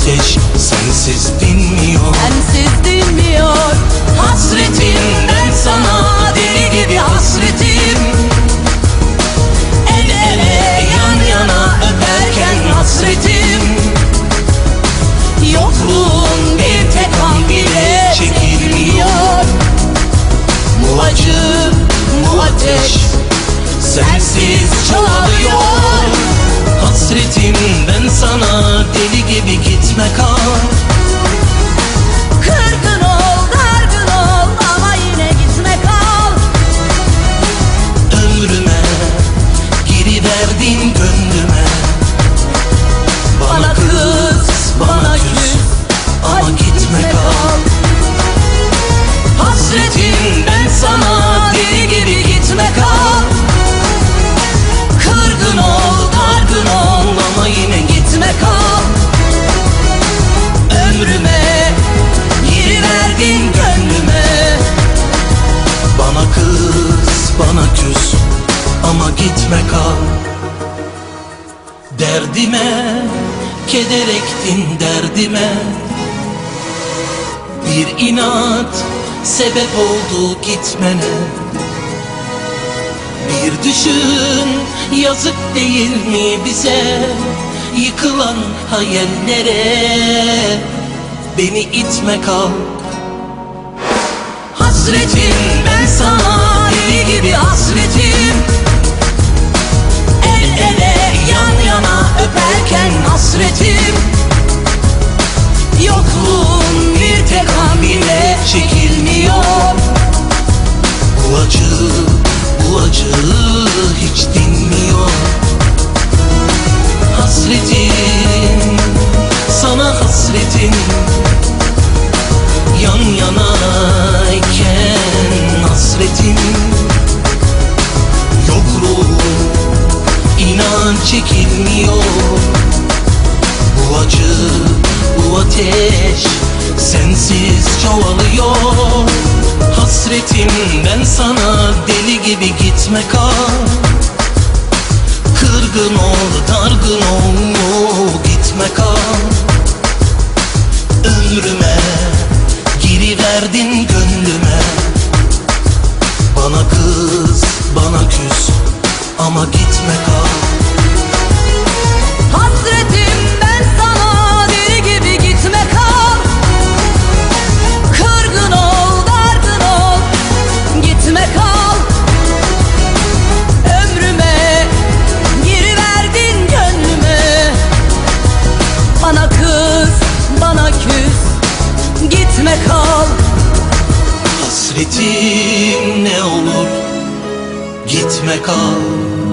ateş sensiz Derdime keder ektin derdime. Bir inat sebep oldu gitmene. Bir düşün yazık değil mi bize Yıkılan hayallere? Beni itme kal Hasretim ben sana deli gibi hasretim acı, bu acı hiç dinmiyor. Hasretim, sana hasretim Yan yanayken hasretim Yokluğun inan çekilmiyor. Bu acı, bu ateş sensiz çoğalıyor Hasretimden sana deli gibi gitme kal. Kırgın ol, dargın ol, gitme kal. Ömrüme giriverdin gönlüme. Bana kız, bana küs ama gitme kal Muhabbetin ne olur Gitme kal.